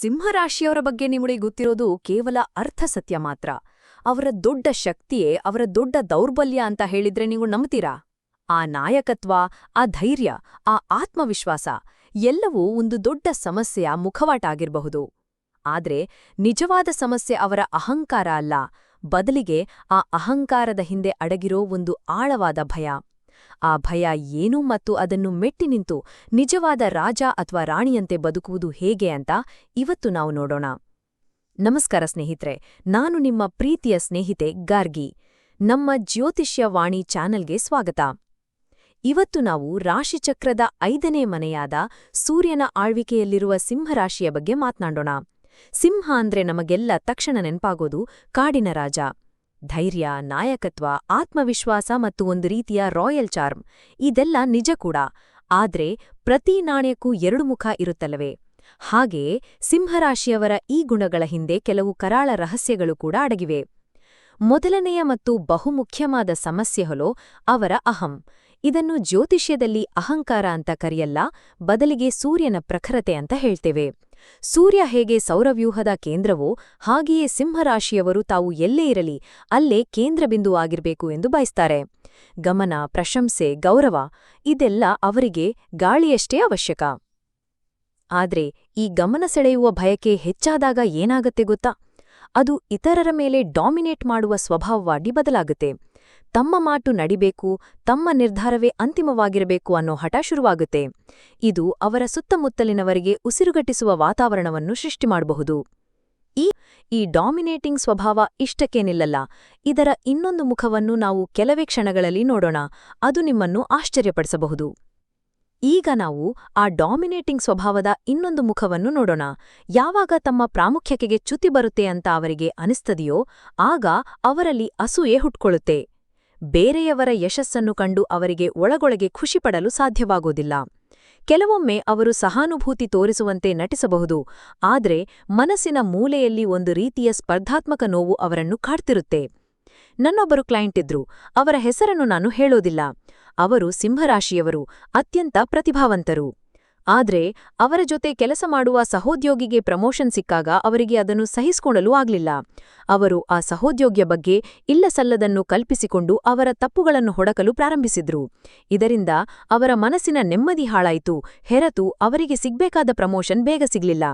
ಸಿಂಹರಾಶಿಯವರ ಬಗ್ಗೆ ನಿಮಗೆ ಗೊತ್ತಿರೋದು ಕೇವಲ ಅರ್ಥ ಸತ್ಯ ಮಾತ್ರ. ಅವರ ದೊಡ್ಡ ಶಕ್ತಿಯೇ ಅವರ ದೊಡ್ಡ ದೌರ್ಬಲ್ಯ ಅಂತ ಹೇಳಿದ್ರೆ ನೀವು ನಂಬ್ತೀರಾ? ಆ ನಾಯಕತ್ವ, ಆ ಧೈರ್ಯ, ಆ ಆತ್ಮವಿಶ್ವಾಸ ಎಲ್ಲವೂ ಒಂದು ದೊಡ್ಡ ಸಮಸ್ಯೆಯ ಮುಖವಾಟಾಗಿರಬಹುದು ಆದ್ರೆ ನಿಜವಾದ ಸಮಸ್ಯೆ ಅವರ ಅಹಂಕಾರ ಅಲ್ಲ. ಬದಲಿಗೆ ಆ ಅಹಂಕಾರದ ಹಿಂದೆ ಅಡಗಿರೋ ಒಂದು ಆಳವಾದ ಭಯ. ಆ ಭಯ ಏನು ಮತ್ತು ಅದನ್ನು ಮೆಟ್ಟಿ ನಿಂತು ನಿಜವಾದ ರಾಜ ಅಥವಾ ರಾಣಿಯಂತೆ ಬದುಕುವುದು ಹೇಗೆ ಅಂತ ಇವತ್ತು ನಾವು ನೋಡೋಣ. ನಮಸ್ಕಾರ ಸ್ನೇಹಿತರೆ, ನಾನು ನಿಮ್ಮ ಪ್ರೀತಿಯ ಸ್ನೇಹಿತೆ ಗಾರ್ಗಿ. ನಮ್ಮ ಜ್ಯೋತಿಷ್ಯ ವಾಣಿ ಚಾನೆಲ್ಗೆ ಸ್ವಾಗತ. ಇವತ್ತು ನಾವು ರಾಶಿಚಕ್ರದ ಐದನೇ ಮನೆಯಾದ ಸೂರ್ಯನ ಆಳ್ವಿಕೆಯಲ್ಲಿರುವ ಸಿಂಹರಾಶಿಯ ಬಗ್ಗೆ ಮಾತನಾಡೋಣ. ಸಿಂಹ ಅಂದ್ರೆ ನಮಗೆಲ್ಲ ತಕ್ಷಣ ನೆನ್ಪಾಗೋದು ಕಾಡಿನ ರಾಜ. ಧೈರ್ಯ, ನಾಯಕತ್ವ, ಆತ್ಮವಿಶ್ವಾಸ ಮತ್ತು ಒಂದು ರೀತಿಯ ರಾಯಲ್ ಚಾರ್ಮ್ ಇದೆಲ್ಲ ನಿಜ ಕೂಡ. ಆದ್ರೆ ಪ್ರತಿ ನಾಣ್ಯಕ್ಕೂ ಎರಡು ಮುಖ ಇರುತ್ತಲ್ಲವೇ? ಹಾಗೆಯೇ ಸಿಂಹರಾಶಿಯವರ ಈ ಗುಣಗಳ ಹಿಂದೆ ಕೆಲವು ಕರಾಳ ರಹಸ್ಯಗಳು ಕೂಡ ಅಡಗಿವೆ. ಮೊದಲನೆಯ ಮತ್ತು ಬಹುಮುಖ್ಯವಾದ ಸಮಸ್ಯೆ ಹೊಲೋ, ಅವರ ಅಹಂ. ಇದನ್ನು ಜ್ಯೋತಿಷ್ಯದಲ್ಲಿ ಅಹಂಕಾರ ಅಂತ ಕರೆಯಲ್ಲ, ಬದಲಿಗೆ ಸೂರ್ಯನ ಪ್ರಖರತೆ ಅಂತ ಹೇಳ್ತೇವೆ. ಸೂರ್ಯ ಹೇಗೆ ಸೌರವ್ಯೂಹದ ಕೇಂದ್ರವೋ ಹಾಗೆಯೇ ಸಿಂಹರಾಶಿಯವರು ತಾವು ಎಲ್ಲೇ ಇರಲಿ ಅಲ್ಲೇ ಕೇಂದ್ರಬಿಂದು ಆಗಿರಬೇಕು ಎಂದು ಬಯಸ್ತಾರೆ. ಗಮನ, ಪ್ರಶಂಸೆ, ಗೌರವ ಇದೆಲ್ಲ ಅವರಿಗೆ ಗಾಳಿಯಷ್ಟೇ ಅವಶ್ಯಕ. ಆದ್ರೆ ಈ ಗಮನ ಸೆಳೆಯುವ ಭಯಕೆ ಹೆಚ್ಚಾದಾಗ ಏನಾಗತ್ತೆ ಗೊತ್ತಾ? ಅದು ಇತರರ ಮೇಲೆ ಡಾಮಿನೇಟ್ ಮಾಡುವ ಸ್ವಭಾವವಾಗಿ ಬದಲಾಗುತ್ತೆ. ತಮ್ಮ ಮಾಟು ನಡಿಬೇಕು, ತಮ್ಮ ನಿರ್ಧಾರವೇ ಅಂತಿಮವಾಗಿರಬೇಕು ಅನ್ನೋ ಹಠ ಶುರುವಾಗುತ್ತೆ. ಇದು ಅವರ ಸುತ್ತಮುತ್ತಲಿನವರಿಗೆ ಉಸಿರುಗಟ್ಟಿಸುವ ವಾತಾವರಣವನ್ನು ಸೃಷ್ಟಿ ಮಾಡಬಹುದು. ಈ ಈ ಡಾಮಿನೇಟಿಂಗ್ ಸ್ವಭಾವ ಇಷ್ಟಕ್ಕೇನಿಲ್ಲಲ್ಲ, ಇದರ ಇನ್ನೊಂದು ಮುಖವನ್ನು ನಾವು ಕೆಲವೇ ಕ್ಷಣಗಳಲ್ಲಿ ನೋಡೋಣ, ಅದು ನಿಮ್ಮನ್ನು ಆಶ್ಚರ್ಯಪಡಿಸಬಹುದು. ಈಗ ನಾವು ಆ ಡಾಮಿನೇಟಿಂಗ್ ಸ್ವಭಾವದ ಇನ್ನೊಂದು ಮುಖವನ್ನು ನೋಡೋಣ, ಯಾವಾಗ ತಮ್ಮ ಪ್ರಾಮುಖ್ಯತೆಗೆ ಚ್ಯುತಿ ಬರುತ್ತೆ ಅಂತ ಅವರಿಗೆ ಅನಿಸ್ತದೆಯೋ, ಆಗ ಅವರಲ್ಲಿ ಅಸೂಯೆ ಹುಟ್ಕೊಳ್ಳುತ್ತೆ. ಬೇರೆಯವರ ಯಶಸ್ಸನ್ನು ಕಂಡು ಅವರಿಗೆ ಒಳಗೊಳಗೆ ಖುಷಿಪಡಲು ಸಾಧ್ಯವಾಗೋದಿಲ್ಲ ಕೆಲವೊಮ್ಮೆ ಅವರು ಸಹಾನುಭೂತಿ ತೋರಿಸುವಂತೆ ನಟಿಸಬಹುದು, ಆದರೆ ಮನಸ್ಸಿನ ಮೂಲೆಯಲ್ಲಿ ಒಂದು ರೀತಿಯ ಸ್ಪರ್ಧಾತ್ಮಕ ನೋವು ಅವರನ್ನು ಕಾಡ್ತಿರುತ್ತೆ. ನನ್ನೊಬ್ಬರು ಕ್ಲೈಂಟ್ ಇದ್ರು, ಅವರ ಹೆಸರನ್ನು ನಾನು ಹೇಳೋದಿಲ್ಲ. ಅವರು ಸಿಂಹರಾಶಿಯವರು, ಅತ್ಯಂತ ಪ್ರತಿಭಾವಂತರು. ಆದ್ರೆ ಅವರ ಜೊತೆ ಕೆಲಸ ಮಾಡುವ ಸಹೋದ್ಯೋಗಿಗೆ ಪ್ರಮೋಷನ್ ಸಿಕ್ಕಾಗ ಅವರಿಗೆ ಅದನ್ನು ಸಹಿಸಿಕೊಳ್ಳಲು ಆಗ್ಲಿಲ್ಲ. ಅವರು ಆ ಸಹೋದ್ಯೋಗಿಯ ಬಗ್ಗೆ ಇಲ್ಲಸಲ್ಲದನ್ನು ಕಲ್ಪಿಸಿಕೊಂಡು ಅವರ ತಪ್ಪುಗಳನ್ನು ಹೊಡಕಲು ಪ್ರಾರಂಭಿಸಿದ್ರು. ಇದರಿಂದ ಅವರ ಮನಸ್ಸಿನ ನೆಮ್ಮದಿ ಹಾಳಾಯಿತು, ಹೆರತು ಅವರಿಗೆ ಸಿಗ್ಬೇಕಾದ ಪ್ರಮೋಷನ್ ಬೇಗ ಸಿಗ್ಲಿಲ್ಲ.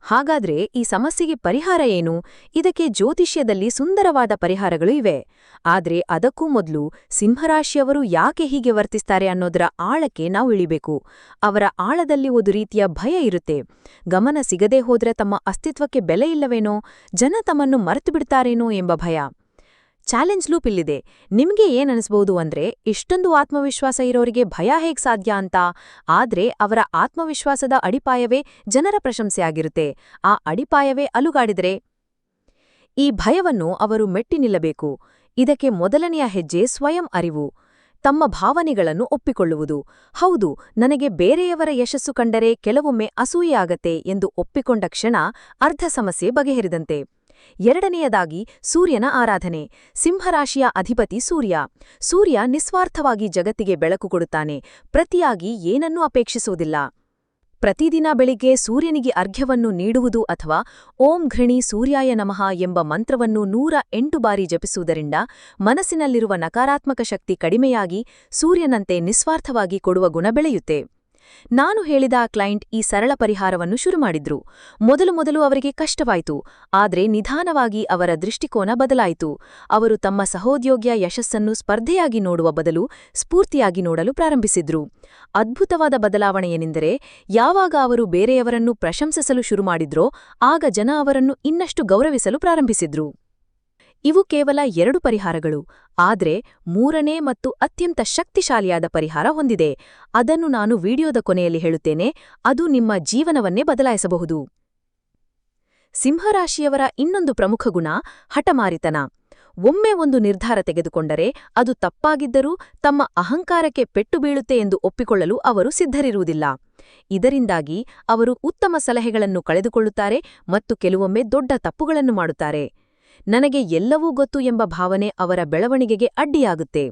ಹಾಗಾದ್ರೆ ಈ ಸಮಸ್ಯೆಗೆ ಪರಿಹಾರ ಏನು? ಇದಕ್ಕೆ ಜ್ಯೋತಿಷ್ಯದಲ್ಲಿ ಸುಂದರವಾದ ಪರಿಹಾರಗಳು ಇವೆ. ಆದ್ರೆ ಅದಕ್ಕೂ ಮೊದಲು ಸಿಂಹರಾಶಿಯವರು ಯಾಕೆ ಹೀಗೆ ವರ್ತಿಸ್ತಾರೆ ಅನ್ನೋದರ ಆಳಕ್ಕೆ ನಾವು ಇಳಿಬೇಕು. ಅವರ ಆಳದಲ್ಲಿ ಒಂದು ರೀತಿಯ ಭಯ ಇರುತ್ತೆ. ಗಮನ ಸಿಗದೇ ಹೋದ್ರೆ ತಮ್ಮ ಅಸ್ತಿತ್ವಕ್ಕೆ ಬೆಲೆ ಇಲ್ಲವೇನೋ? ಜನ ತಮ್ಮನ್ನು ಮರೆತು ಬಿಡ್ತಾರೇನೋ ಎಂಬ ಭಯ. ಚಾಲೆಂಜ್ ಲೂಪ್ ಇಲ್ಲಿದೆ. ನಿಮ್ಗೆ ಏನನಿಸ್ಬಹುದು ಅಂದ್ರೆ, ಇಷ್ಟೊಂದು ಆತ್ಮವಿಶ್ವಾಸ ಇರೋರಿಗೆ ಭಯ ಹೇಗ್ ಸಾಧ್ಯ ಅಂತ, ಆದ್ರೆ ಅವರ ಆತ್ಮವಿಶ್ವಾಸದ ಅಡಿಪಾಯವೇ ಜನರ ಪ್ರಶಂಸೆಯಾಗಿರುತ್ತೆ ಆ ಅಡಿಪಾಯವೇ ಅಲುಗಾಡಿದರೆ ಈ ಭಯವನ್ನು ಅವರು ಮೆಟ್ಟಿ ನಿಲ್ಲಬೇಕು. ಇದಕ್ಕೆ ಮೊದಲನೆಯ ಹೆಜ್ಜೆ ಸ್ವಯಂ ಅರಿವು. ತಮ್ಮ ಭಾವನೆಗಳನ್ನು ಒಪ್ಪಿಕೊಳ್ಳುವುದು. ಹೌದು, ನನಗೆ ಬೇರೆಯವರ ಯಶಸ್ಸು ಕಂಡರೆ ಕೆಲವೊಮ್ಮೆ ಅಸೂಯೆಯಾಗತ್ತೆ ಎಂದು ಒಪ್ಪಿಕೊಂಡ ಕ್ಷಣ ಅರ್ಧ ಸಮಸ್ಯೆ ಬಗೆಹರಿದಂತೆ. ಎರಡನೆಯದಾಗಿ ಸೂರ್ಯನ ಆರಾಧನೆ. ಸಿಂಹರಾಶಿಯ ಅಧಿಪತಿ ಸೂರ್ಯ. ಸೂರ್ಯ ನಿಸ್ವಾರ್ಥವಾಗಿ ಜಗತ್ತಿಗೆ ಬೆಳಕು ಕೊಡುತ್ತಾನೆ. ಪ್ರತಿಯಾಗಿ ಏನನ್ನೂ ಅಪೇಕ್ಷಿಸುವುದಿಲ್ಲ. ಪ್ರತಿದಿನ ಬೆಳಿಗ್ಗೆ ಸೂರ್ಯನಿಗೆ ಅರ್ಘ್ಯವನ್ನು ನೀಡುವುದು ಅಥವಾ ಓಂ ಘೃಣಿ ಸೂರ್ಯಾಯ ನಮಃ ಎಂಬ ಮಂತ್ರವನ್ನು ನೂರ ಎಂಟು ಬಾರಿ ಜಪಿಸುವುದರಿಂದ ಮನಸ್ಸಿನಲ್ಲಿರುವ ನಕಾರಾತ್ಮಕ ಶಕ್ತಿ ಕಡಿಮೆಯಾಗಿ ಸೂರ್ಯನಂತೆ ನಿಸ್ವಾರ್ಥವಾಗಿ ಕೊಡುವ ಗುಣ ಬೆಳೆಯುತ್ತೆ. ನಾನು ಹೇಳಿದ ಕ್ಲೈಂಟ್ ಈ ಸರಳ ಪರಿಹಾರವನ್ನು ಶುರು ಮಾಡಿದ್ರು. ಮೊದಲು ಮೊದಲು ಅವರಿಗೆ ಕಷ್ಟವಾಯಿತು. ಆದರೆ ನಿಧಾನವಾಗಿ ಅವರ ದೃಷ್ಟಿಕೋನ ಬದಲಾಯಿತು. ಅವರು ತಮ್ಮ ಸಹೋದ್ಯೋಗಿಯ ಯಶಸ್ಸನ್ನು ಸ್ಪರ್ಧೆಯಾಗಿ ನೋಡುವ ಬದಲು ಸ್ಫೂರ್ತಿಯಾಗಿ ನೋಡಲು ಪ್ರಾರಂಭಿಸಿದ್ರು. ಅದ್ಭುತವಾದ ಬದಲಾವಣೆಯೇನೆಂದರೆ ಯಾವಾಗ ಅವರು ಬೇರೆಯವರನ್ನು ಪ್ರಶಂಸಿಸಲು ಶುರು ಮಾಡಿದ್ರೋ ಆಗ ಜನ ಅವರನ್ನು ಇನ್ನಷ್ಟು ಗೌರವಿಸಲು ಪ್ರಾರಂಭಿಸಿದ್ರು. ಇವು ಕೇವಲ ಎರಡು ಪರಿಹಾರಗಳು, ಆದ್ರೆ ಮೂರನೇ ಮತ್ತು ಅತ್ಯಂತ ಶಕ್ತಿಶಾಲಿಯಾದ ಪರಿಹಾರ ಹೊಂದಿದೆ. ಅದನ್ನು ನಾನು ವಿಡಿಯೋದ ಕೊನೆಯಲ್ಲಿ ಹೇಳುತ್ತೇನೆ, ಅದು ನಿಮ್ಮ ಜೀವನವನ್ನೇ ಬದಲಾಯಿಸಬಹುದು. ಸಿಂಹರಾಶಿಯವರ ಇನ್ನೊಂದು ಪ್ರಮುಖ ಗುಣ ಹಠಮಾರಿತನ. ಒಮ್ಮೆ ಒಂದು ನಿರ್ಧಾರ ತೆಗೆದುಕೊಂಡರೆ ಅದು ತಪ್ಪಾಗಿದ್ದರೂ ತಮ್ಮ ಅಹಂಕಾರಕ್ಕೆ ಪೆಟ್ಟು ಬೀಳುತ್ತೆ ಎಂದು ಒಪ್ಪಿಕೊಳ್ಳಲು ಅವರು ಸಿದ್ಧರಿರುವುದಿಲ್ಲ. ಇದರಿಂದಾಗಿ ಅವರು ಉತ್ತಮ ಸಲಹೆಗಳನ್ನು ಕಳೆದುಕೊಳ್ಳುತ್ತಾರೆ ಮತ್ತು ಕೆಲವೊಮ್ಮೆ ದೊಡ್ಡ ತಪ್ಪುಗಳನ್ನು ಮಾಡುತ್ತಾರೆ. ನನಗೆ ಎಲ್ಲವೂ ಗೊತ್ತು ಎಂಬ ಭಾವನೆ ಅವರ ಬೆಳವಣಿಗೆಗೆ ಅಡ್ಡಿಯಾಗುತ್ತೆ.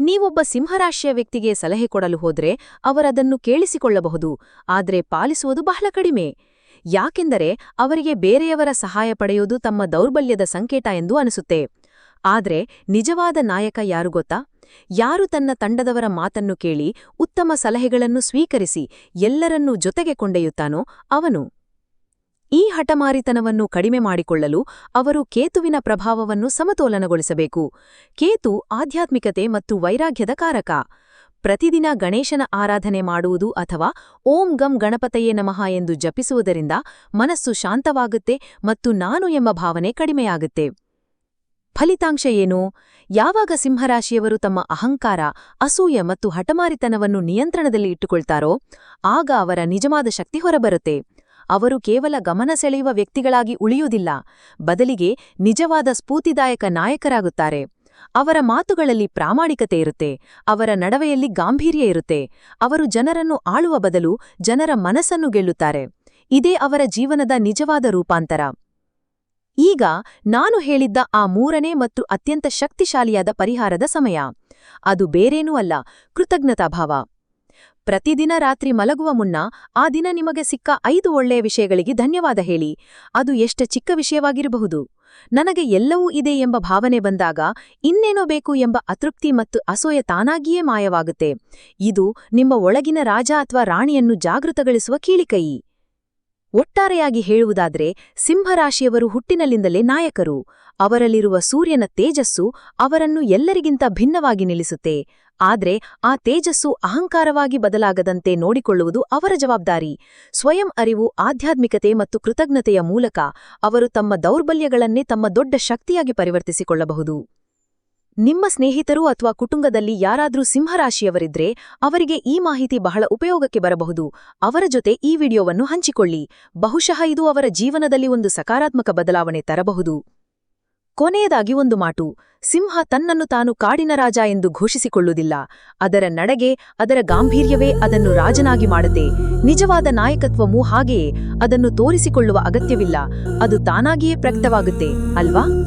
ನೀವೊಬ್ಬ ಸಿಂಹರಾಶಿಯ ವ್ಯಕ್ತಿಗೆ ಸಲಹೆ ಕೊಡಲು ಹೋದ್ರೆ ಅವರದನ್ನು ಕೇಳಿಸಿಕೊಳ್ಳಬಹುದು, ಆದರೆ ಪಾಲಿಸುವುದು ಬಹಳ ಕಡಿಮೆ. ಯಾಕೆಂದರೆ ಅವರಿಗೆ ಬೇರೆಯವರ ಸಹಾಯ ಪಡೆಯುವುದು ತಮ್ಮ ದೌರ್ಬಲ್ಯದ ಸಂಕೇತ ಎಂದು ಅನಿಸುತ್ತೆ. ಆದರೆ ನಿಜವಾದ ನಾಯಕ ಯಾರು ಗೊತ್ತಾ? ಯಾರು ತನ್ನ ತಂಡದವರ ಮಾತನ್ನು ಕೇಳಿ ಉತ್ತಮ ಸಲಹೆಗಳನ್ನು ಸ್ವೀಕರಿಸಿ ಎಲ್ಲರನ್ನೂ ಜೊತೆಗೆ ಕೊಂಡೊಯ್ಯುತ್ತಾನೋ ಅವನು. ಈ ಹಠಮಾರಿತನವನ್ನು ಕಡಿಮೆ ಮಾಡಿಕೊಳ್ಳಲು ಅವರು ಕೇತುವಿನ ಪ್ರಭಾವವನ್ನು ಸಮತೋಲನಗೊಳಿಸಬೇಕು. ಕೇತು ಆಧ್ಯಾತ್ಮಿಕತೆ ಮತ್ತು ವೈರಾಗ್ಯದ ಕಾರಕ. ಪ್ರತಿದಿನ ಗಣೇಶನ ಆರಾಧನೆ ಮಾಡುವುದು ಅಥವಾ ಓಂ ಗಂ ಗಣಪತಯೇ ನಮಃ ಎಂದು ಜಪಿಸುವುದರಿಂದ ಮನಸ್ಸು ಶಾಂತವಾಗುತ್ತೆ ಮತ್ತು ನಾನು ಎಂಬ ಭಾವನೆ ಕಡಿಮೆಯಾಗುತ್ತೆ. ಫಲಿತಾಂಶ ಏನು? ಯಾವಾಗ ಸಿಂಹರಾಶಿಯವರು ತಮ್ಮ ಅಹಂಕಾರ, ಅಸೂಯ ಮತ್ತು ಹಠಮಾರಿತನವನ್ನು ನಿಯಂತ್ರಣದಲ್ಲಿ ಇಟ್ಟುಕೊಳ್ತಾರೋ, ಆಗ ಅವರ ನಿಜವಾದ ಶಕ್ತಿ ಹೊರಬರುತ್ತೆ. ಅವರು ಕೇವಲ ಗಮನ ಸೆಳೆಯುವ ವ್ಯಕ್ತಿಗಳಾಗಿ ಉಳಿಯುವುದಿಲ್ಲ, ಬದಲಿಗೆ ನಿಜವಾದ ಸ್ಫೂರ್ತಿದಾಯಕ ನಾಯಕರಾಗುತ್ತಾರೆ. ಅವರ ಮಾತುಗಳಲ್ಲಿ ಪ್ರಾಮಾಣಿಕತೆ ಇರುತ್ತೆ, ಅವರ ನಡವೆಯಲ್ಲಿ ಗಾಂಭೀರ್ಯ ಇರುತ್ತೆ, ಅವರು ಜನರನ್ನು ಆಳುವ ಬದಲು ಜನರ ಮನಸ್ಸನ್ನು ಗೆಲ್ಲುತ್ತಾರೆ. ಇದೇ ಅವರ ಜೀವನದ ನಿಜವಾದ ರೂಪಾಂತರ. ಈಗ ನಾನು ಹೇಳಿದ್ದ ಆ ಮೂರನೇ ಮತ್ತು ಅತ್ಯಂತ ಶಕ್ತಿಶಾಲಿಯಾದ ಪರಿಹಾರದ ಸಮಯ. ಅದು ಬೇರೇನೂ ಅಲ್ಲ, ಕೃತಜ್ಞತಾಭಾವ. ಪ್ರತಿದಿನ ರಾತ್ರಿ ಮಲಗುವ ಮುನ್ನ ಆ ದಿನ ನಿಮಗೆ ಸಿಕ್ಕ ಐದು ಒಳ್ಳೆಯ ವಿಷಯಗಳಿಗೆ ಧನ್ಯವಾದ ಹೇಳಿ. ಅದು ಎಷ್ಟ ಚಿಕ್ಕ ವಿಷಯವಾಗಿರಬಹುದು. ನನಗೆ ಎಲ್ಲವೂ ಇದೆ ಎಂಬ ಭಾವನೆ ಬಂದಾಗ ಇನ್ನೇನೋ ಬೇಕು ಎಂಬ ಅತೃಪ್ತಿ ಮತ್ತು ಅಸೂಯ ತಾನಾಗಿಯೇ ಮಾಯವಾಗುತ್ತೆ. ಇದು ನಿಮ್ಮ ಒಳಗಿನ ರಾಜ ಅಥವಾ ರಾಣಿಯನ್ನು ಜಾಗೃತಗೊಳಿಸುವ ಕೀಳಿಕೈ ಒಟ್ಟಾರೆಯಾಗಿ ಹೇಳುವುದಾದ್ರೆ, ಸಿಂಹರಾಶಿಯವರು ಹುಟ್ಟಿನಲ್ಲಿಂದಲೇ ನಾಯಕರು. ಅವರಲ್ಲಿರುವ ಸೂರ್ಯನ ತೇಜಸ್ಸು ಅವರನ್ನು ಎಲ್ಲರಿಗಿಂತ ಭಿನ್ನವಾಗಿ ನಿಲ್ಲಿಸುತ್ತೆ. ಆದ್ರೆ, ಆ ತೇಜಸ್ಸು ಅಹಂಕಾರವಾಗಿ ಬದಲಾಗದಂತೆ ನೋಡಿಕೊಳ್ಳುವುದು ಅವರ ಜವಾಬ್ದಾರಿ. ಸ್ವಯಂ ಅರಿವು, ಆಧ್ಯಾತ್ಮಿಕತೆ ಮತ್ತು ಕೃತಜ್ಞತೆಯ ಮೂಲಕ ಅವರು ತಮ್ಮ ದೌರ್ಬಲ್ಯಗಳನ್ನೇ ತಮ್ಮ ದೊಡ್ಡ ಶಕ್ತಿಯಾಗಿ ಪರಿವರ್ತಿಸಿಕೊಳ್ಳಬಹುದು. ನಿಮ್ಮ ಸ್ನೇಹಿತರು ಅಥವಾ ಕುಟುಂಬದಲ್ಲಿ ಯಾರಾದ್ರೂ ಸಿಂಹರಾಶಿಯವರಿದ್ರೆ ಅವರಿಗೆ ಈ ಮಾಹಿತಿ ಬಹಳ ಉಪಯೋಗಕ್ಕೆ ಬರಬಹುದು. ಅವರ ಜೊತೆ ಈ ವಿಡಿಯೋವನ್ನು ಹಂಚಿಕೊಳ್ಳಿ. ಬಹುಶಃ ಇದು ಅವರ ಜೀವನದಲ್ಲಿ ಒಂದು ಸಕಾರಾತ್ಮಕ ಬದಲಾವಣೆ ತರಬಹುದು. ಕೊನೆಯದಾಗಿ ಒಂದು ಮಾಟು ಸಿಂಹ ತನ್ನನ್ನು ತಾನು ಕಾಡಿನ ರಾಜ ಎಂದು ಘೋಷಿಸಿಕೊಳ್ಳುವುದಿಲ್ಲ. ಅದರ ನಡೆಗೆ, ಅದರ ಗಾಂಭೀರ್ಯವೇ ಅದನ್ನು ರಾಜನಾಗಿ ಮಾಡುತ್ತೆ. ನಿಜವಾದ ನಾಯಕತ್ವವೂ ಹಾಗೆಯೇ. ಅದನ್ನು ತೋರಿಸಿಕೊಳ್ಳುವ ಅಗತ್ಯವಿಲ್ಲ. ಅದು ತಾನಾಗಿಯೇ ಪ್ರಕ್ತವಾಗುತ್ತೆ ಅಲ್ವಾ?